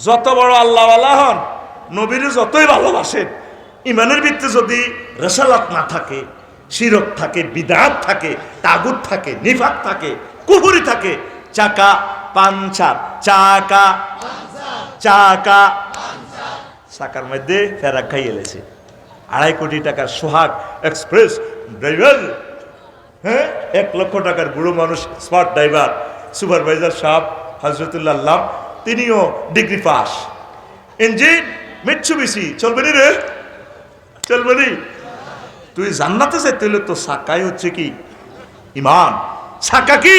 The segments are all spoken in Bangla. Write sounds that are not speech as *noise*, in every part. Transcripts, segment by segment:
যত বড় আল্লাহওয়ালা হন, নবীর যতই ভালোবাসেন, ইমানের ভিত্তি যদি রেসালাত না থাকে, শিরক থাকে, বিদাত থাকে, তাগুত থাকে, নিফাক থাকে, কুহুরি থাকে, চাকা, পাঞ্চার, চাকা চাকা, চাকার মধ্যে ফেরাক খাই এলেছে আড়াই কোটি টাকার সোহাগ এক্সপ্রেস ড্রাইভার হ্যাঁ? এক লক্ষ টাকার বুড়ো মানুষ স্মার্ট ড্রাইভার। সুপারভাইজার সাহেব হজরতুল্লাহ আল্লাহ তিনিও ডিগ্রি পাস। ইঞ্জিন মিটসুবিসি চলবে নি রে? চলবে নি। তুই জান্নাতে যেতে হলে তো সাকাই হচ্ছে কি? ইমান। সাকা কি?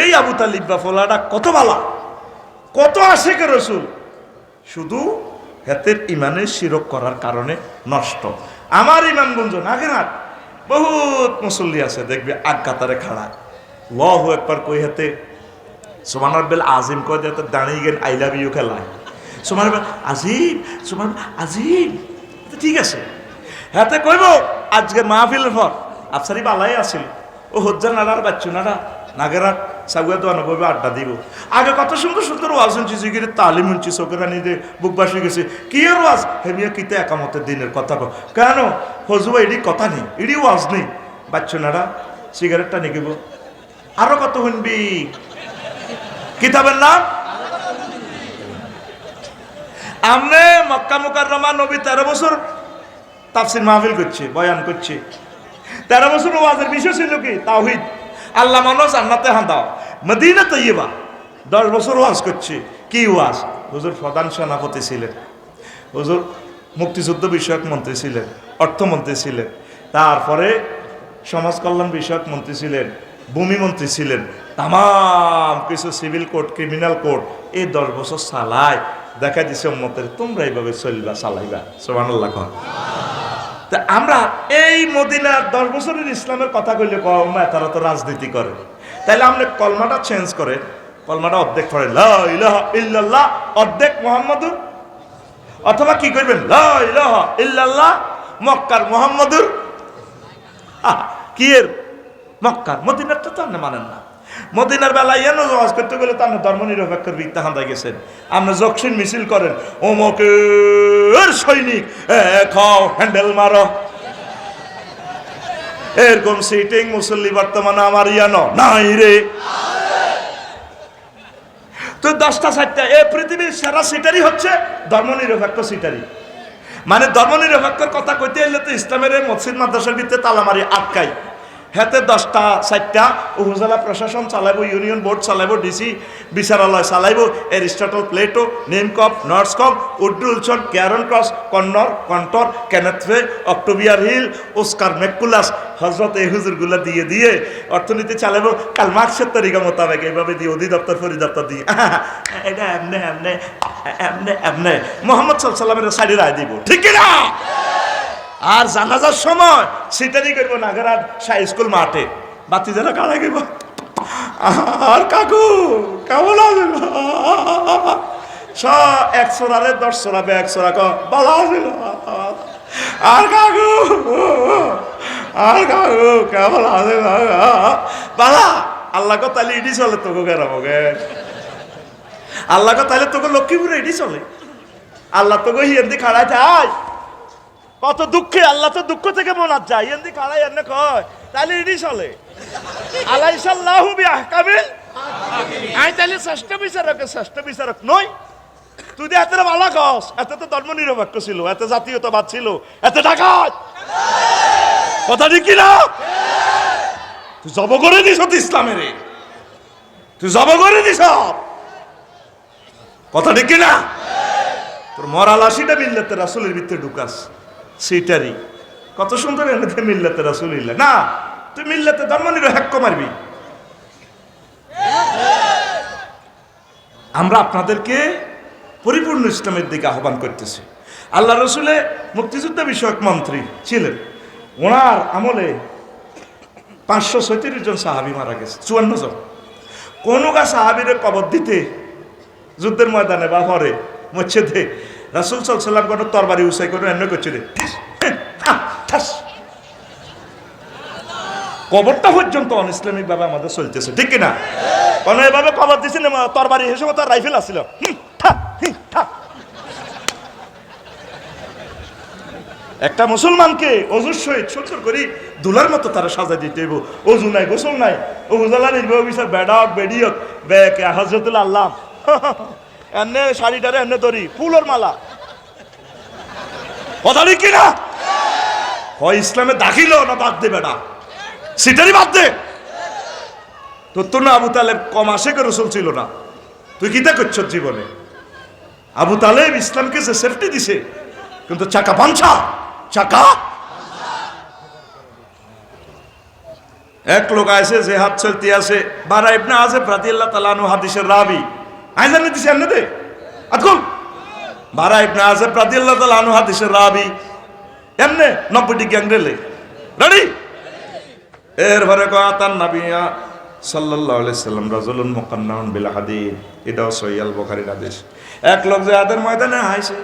এই আবু তালিব বা ফোলাটা কত ভালা কত আসে কে রসুল? শুধু হেতের ইমানে শিরক করার কারণে নষ্ট। আমার ইমান গুঞ্জন, আগে না বহুত মুসল্লি আছে, দেখবে আগ কাতারে খাড়া লহ একবার কই হাতে? সুমান বেল আজিম কয় দিয়ে দাঁড়িয়ে গেন আই লাভ ইউ খেলায় সুমান বেল আজিম সুমান আজিম। তো ঠিক আছে। হাতে কইব, আজকে মাহফিলের পর আফসারি বালাই আছিল ও হজ্জার নাড়ার বাচ্চু নাড়া নাগেরাট সাগুয়া তো অনুভবে আড্ডা দিব। আগে কত সুন্দর সুন্দর ওয়াজ শুনছি জিগিরে তালিম শুনছি চোখেরানি দিয়ে বুক বাসি গেছে। কি আর ওয়াজ? হেমিয়া কিতে একামতের দিনের কথা কো কেন? হজুয়া এডি কথা নেই, এডি ওয়াজ নেই। বাচ্চু নাড়া সিগারেটটা নিকিব আরও কত শুনবি? কিতাবের নাম? আমনে মক্কা মুকাররমা নবী তেরো বছর তাফসির মাহফিল করছে, বয়ান করছে। তেরো বছর ওয়াজের বিষয় ছিল কি? তাওহিদ। আল্লাহ মানুষ জান্নাতে হাঁদাও। মদিনা তৈবা দশ বছর ওয়াজ করছে। কি ওয়াজ? হুজুর প্রধান সেনাপতি ছিলেন। হুজুর মুক্তিযুদ্ধ বিষয়ক মন্ত্রী ছিলেন, অর্থমন্ত্রী ছিলেন। তারপরে সমাজ কল্যাণ বিষয়ক মন্ত্রী ছিলেন। ভূমি মন্ত্রী ছিলেন। তাম কিছু সিভিল কোর্ট ক্রিমিনাল কোর্ট এই দশ বছর চালায় দেখা দিছে মতের তোমরা এইভাবে চলবা, চালাইবা। সোমান আল্লাহ কর তা আমরা এই মদিনার দশ বছরের ইসলামের কথা কইলে কমা তারা তো রাজনীতি করে। তাইলে আপনি কলমাটা চেঞ্জ করে। কলমাটা অর্ধেক পড়ে ইল্লাল্লাহ অর্ধেক মোহাম্মদুর অথবা কি করবেন ইল্লাল্লাহ মক্কার মোহাম্মদুর। কি এর? মক্কার। মদিনারটা তো আপনি মানেন না। মদিনার বেলায় এন ওয়াজ করতে গেলে তো আপনি ধর্ম নিরপেক্ষের বিদ্যা হান্দা গেছেন। আপনি জকসিন মিছিল করেন ওমকের সৈনিক খাও, হ্যান্ডেল মারো। এরকম সিটিং মুসল্লি বর্তমানে আমার ইয়ানো নাই রে। তো দশটা সাতটা এ পৃথিবীর সেরা সিটারি হচ্ছে ধর্ম নিরপেক্ষ সিটারি। মানে ধর্ম নিরপেক্ষর কথা কইতে এলে তো ইসলামের মসজিদ মাদ্রাসার ভিতরে তালামারি আটকাই হেতে দশটা, চারটা, উপজেলা প্রশাসন চালাইব, ইউনিয়ন বোর্ড চালাইব, ডিসি, বিচারালয় চালাইব, এরিস্টটল, প্লেটো, নেমকপ, নর্সকপ উড্ডুলছন ক্যারন ক্রস কন্নর কন্টর কেনেথে অক্টোবিয়ার হিল, ওস্কার মেকুলাস, হজরত এই হুজুরগুলা দিয়ে দিয়ে অর্থনীতি চালাইব। কাল মার্কসের তরিকা মোতাবেক এইভাবে দিয়ে অধিদপ্তর, পরিদপ্তর দিয়ে। *laughs* এটা এমনে এমনে এমনে এমনে। মোহাম্মদ সাল্লামের সাইডে রায় দিব। ঠিক না আর জানাজার সময় সেটারই করব নাগরার শাহ স্কুল মাঠে। বাতি যারা কারা গেব। আর কাকু, কেমন আছে স একশো রারে দশশো রাবে একশো রাখ ভালো আছিল আর কাকু আর কাকু, কেমন আছে বালা, আল্লাহ কো তাহলে ইডি চলে, তোকে কেরামকে আল্লাহ কো তাহলে তোকে লক্ষ্মীপুরে ইডি চলে। আল্লাহ তোকে হিন্দি খাড়ায় থাই কত দুঃখে, আল্লাহ তো দুঃখ থেকে মনার যায়। এন্দি কালাই, এনে কয় তাহলে ইডি চলে। আলাইসাল্লাহু বিআহকামিল আই তাহলে ষষ্ঠ বিচারক শ্রেষ্ঠ বিচারক নই। তুই যে এত ভালো কস। এত তো ধর্ম নিরপেক্ষ ছিল, এত জাতীয়তাবাদ ছিল, এত ডাকাত। কথা ঠিক না তুই জব করে দিস ইসলামের তুই জব করে দিস কথা ঠিক না তোর মরা লাশিটা মিল্লাতে রাসুলের ভিতরে ঢুকাস। সেটারই। কত সুন্দর এনেতে মিল্লাতে রাসুলিল্লা না, তুই মিল্লাতে ধর্ম নিরপেক্ষ মারবি। আমরা আপনাদেরকে পরিপূর্ণ ইসলামের দিকে আহ্বান করতেছি। আল্লাহ রসুলে মুক্তিযুদ্ধ বিষয়ক মন্ত্রী ছিলেন। ওনার আমলে পাঁচশো ছয়ত্রিশ জন সাহাবি মারা গেছে, চুয়ান্ন জন। কোনো গা সাহাবির কবর দিতে যুদ্ধের ময়দানে বা হরে মচ্ছেদে রাসুল সাল্লাম কোনো তরবারি উসাই করে এমনি করছে রে। কবরটা পর্যন্ত অন ইসলামিক ভাবে আমাদের চলতেছে, ঠিক কিনা? কোন এভাবে কবর দিছিল তরবারি সময় তার রাইফেল ঠা একটা মুসলমানকে অজুর সহিত সুন্দর করি, দুলার মতো তারা সাজা দিতে হইব। অজু নাই, গোসল নাই। অজু জ্বালা নির্বাহ বিচার বেডাক, বেডিয়ক, বেক হজরতুল আল্লাহ *laughs* এনে শাড়িটারে এনে ধরি, ফুলের মালা। কথা কি না হয় ইসলামে দাখিল না বাদ দে বেটা। সেটারই বাদ দে। তোর তো না আবু তালেব কম আসে করে রসুল ছিল না। তুই কিতা করছ জীবনে? আবু তালেব ইসলামকে যে সেফটি দিছে, কিন্তু চাকা পাঞ্চা চাকা। এক লোক আছে যে হাত চলতে আছে, বারা ইবনে আজেব রাদিয়াল্লাহু তাআলা আনহু হাদিসের রাবি। আই জানি দিছে দে। আতকুল বারা ইবনে আজেব রাদিয়াল্লাহু তাআলা আনহু হাদিসের রাবি। এমনে 90 টি গ্যাং রেলে। রেডি এরপরে কাতান নাবিয়া সাল্লাল্লাহু আলাইহি সাল্লাম রাজুলুন মুকান্নাউন বিল হাদিদ। এটাও সহিহ আল বুখারীর হাদিস। এক লোক যে আদের ময়দানে আইছে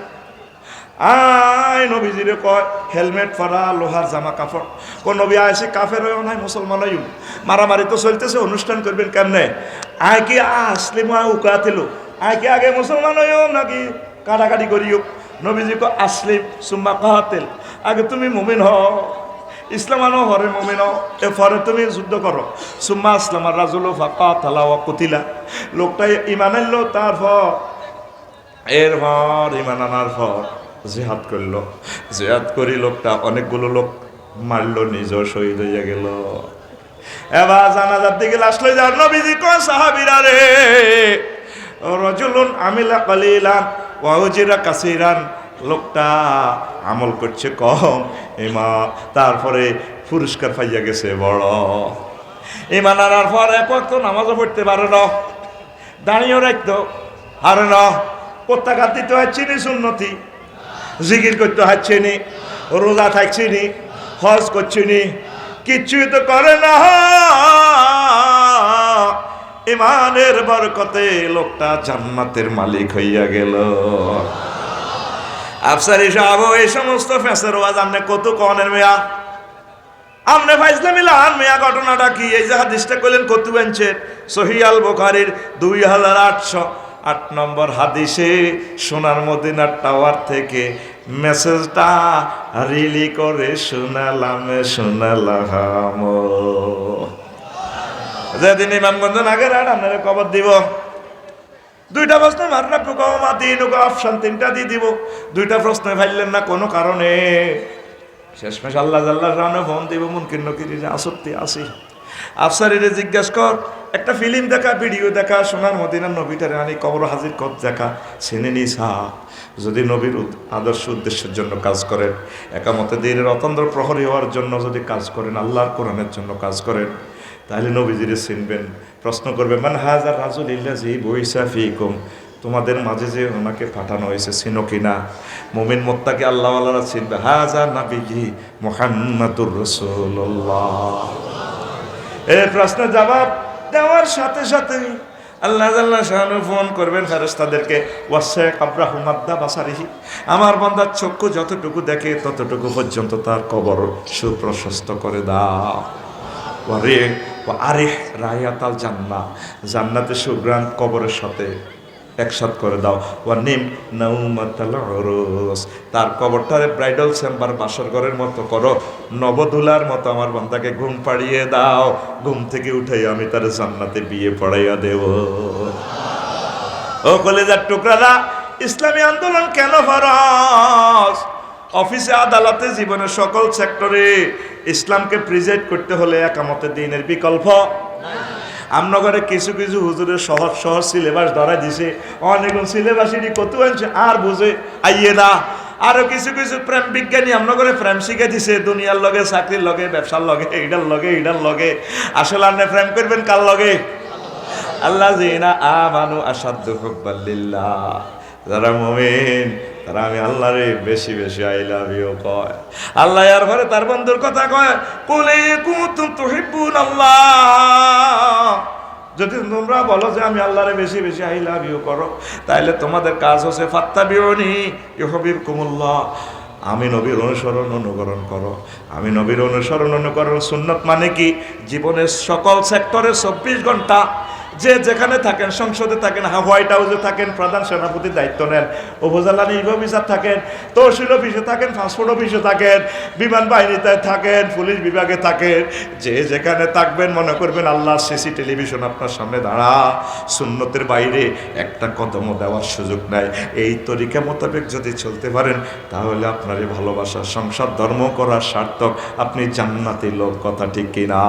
আই নবীজিরে কয়, হেলমেট পরা, লোহার জামা কাপড়। কোন নবী আইসে কাফের হয়েও নাই, মুসলমান হইও মারামারি তো চলতেছে, অনুষ্ঠান করবেন কেমনে? আয় কি আসলে মা উকাতিল কি আগে মুসলমান হইও নাকি কাটাকাটি করিও। নবীজি কো আসলিম, সুম্মা কাহাতেল আগে তুমি মুমিন হও। ইসলাম আনো, হরে মমিন এ পরে তুমি যুদ্ধ করো। সুম্মা আসলাম আর রাজুল ফাঁকা তালা ওয়া কুতিলা। লোকটাই ইমান আনলো, তারপর, এরপর ইমান আনার পর জেহাদ করল। জেহাদ করি লোকটা, অনেকগুলো লোক মারলো, নিজেও শহীদ হইয়া গেল। এবার জানাজার দিকে লই যার নবীজি কয়, সাহাবিরা রে, রজুলুন আমিলা কালিলান ওয়াউজিরা কাসিরান। লোকটা আমল করছে কম এমা তারপরে পুরস্কার পাইয়া গেছে বড়। ইমান আনার পর এক ওয়াক্ত নামাজও পড়তে পারে না, দাঁড়িয়েও রাখতো হারে না পত্তাকা দিতে হয় চিনি সুন্নতি, জিকির করতে হচ্ছে নি রোজা থাকছি নি হজ করছি নি কিচ্ছুই তো করে না। ইমানের বরকতে লোকটা জান্নাতের মালিক হইয়া গেল। আফসারি সাহেব, এই সমস্ত ফেসের ওয়াজ আপনি কত কনের মেয়া? আপনি ফাইজলে মিলান মেয়া, ঘটনাটা কি? এই যে হাদিসটা করলেন কত বেঞ্চের সহিয়াল বোখারির দুই হাজার আটশো আট নম্বর হাদিসে সোনার মদিনার টাওয়ার থেকে মেসেজটা রিলি করে শোনালাম শোনালাম। যেদিন ইমামগঞ্জ নাগের আর আপনারা কবর দিব। দুইটা প্রশ্ন মারনা প্রকমা তিন অপশন তিনটা দিয়ে দিব। দুইটা প্রশ্ন ফাইলেন না কোনো কারণে। শেষমেশ আল্লাহ জাল্লাহ রানে ফোন দিব, মুনকির নকির আসক্তি আসি আফসারিরে জিজ্ঞাসা কর একটা ফিল্ম দেখা, ভিডিও দেখা, সোনার মদিনার নবীটারে আনি কবর হাজির কর দেখা নিস হা যদি নবীর আদর্শ উদ্দেশ্যের জন্য কাজ করেন, একামতে দিনের অতন্দ্র প্রহরী হওয়ার জন্য যদি কাজ করেন, আল্লাহর কোরআনের জন্য কাজ করেন, তাহলে নবীজিরে চিনবেন। প্রশ্ন করবে মানে হাজার রাজুল ইল্লাজি বৈসা ফিকুম? তোমাদের মাঝে যে ওনাকে পাঠানো হয়েছে, চিনো কিনা মোমিন মোত্তাকে আল্লাহ আল্লাহরা চিনবে হাজা নাবিজি মোহাম্মদুর রসুল্লাহ এই প্রশ্নের জবাব দেওয়ার সাথে সাথে আল্লাহ আল্লাহ শাহানু ফোন করবেন ফেরেস্তাদেরকে ওয়াসে আব্রাহুমাদ্দা বাসারিহি। আমার বান্দার চক্ষু যতটুকু দেখে ততটুকু পর্যন্ত তার কবর সুপ্রশস্ত করে দাও। ও আরে রায়াতাল জান্না জান্নাতে সুগ্রাম কবরের সাথে একসাথ করে দাও। ও নিম নৌমাতাল রোজ তার কবরটারে ব্রাইডাল চেম্বার বাসর ঘরের মতো করো। নবদুলার মতো আমার বান্দাকে ঘুম পাড়িয়ে দাও। ঘুম থেকে উঠাই আমি তার জান্নাতে বিয়ে পড়াইয়া দেব। ও কলেজার টুকরারা, ইসলামী আন্দোলন কেন ফরস? অফিসে, আদালতে জীবনের সকল সেক্টরে ইসলামকে প্রিজাইড করতে হলে একামতের দিনের বিকল্প আমনগরে কিছু কিছু হুজুরের সহজ সহজ সিলেবাস ধরা দিছে। অনেক সিলেবাসেরই কত আনছে, আর বুঝে, আইয়ে না। আরও কিছু কিছু প্রেম বিজ্ঞানী আমনগরে প্রেম শিখে দিছে, দুনিয়ার লগে, চাকরির লগে, ব্যবসার লগে এইটার লগে এইটার লগে। আসলে আপনি প্রেম করবেন কার লগে? আল্লাহ জিনা আমানু আসাদ্দু হুব্বাল্লিল্লাহ। যারা মুমিন আমি আল্লাহরে বেশি বেশি আই লাভ ইউ কয়। আল্লাহ আর ঘরে তার বন্ধুর কথা কয়, কুলে কুতুম তুহিব্বুন আল্লাহ যদি তোমরা বলো যে আমি আল্লাহরে বেশি বেশি আই লাভ ইউ করো তাহলে তোমাদের কাজ হচ্ছে ফাত্তা বিরনি ইহবির কুমুল্লাহ আমি নবীর অনুসরণ অনুকরণ করো। আমি নবীর অনুসরণ অনুকরণ সুন্নত মানে কি? জীবনের সকল সেক্টরে চব্বিশ ঘণ্টা যে যেখানে থাকেন, সংসদে থাকেন হোয়াইট হাউসে থাকেন, প্রধান সেনাপতির দায়িত্ব নেন। উপজেলা নির্বাহী অফিসার থাকেন, তহসিল অফিসে থাকেন পাসপোর্ট অফিসে থাকেন, বিমান বাহিনীতে থাকেন, পুলিশ বিভাগে থাকেন, যে যেখানে থাকবেন, মনে করবেন আল্লাহ সিসি টেলিভিশন আপনার সামনে দাঁড়া। সুন্নতের বাইরে একটা কদমও দেওয়ার সুযোগ নাই। এই তরিকা মোতাবেক যদি চলতে পারেন, তাহলে আপনার এই ভালোবাসা, সংসার, ধর্ম করার সার্থক, আপনি জান্নাতি লোক, কথা ঠিক কিনা?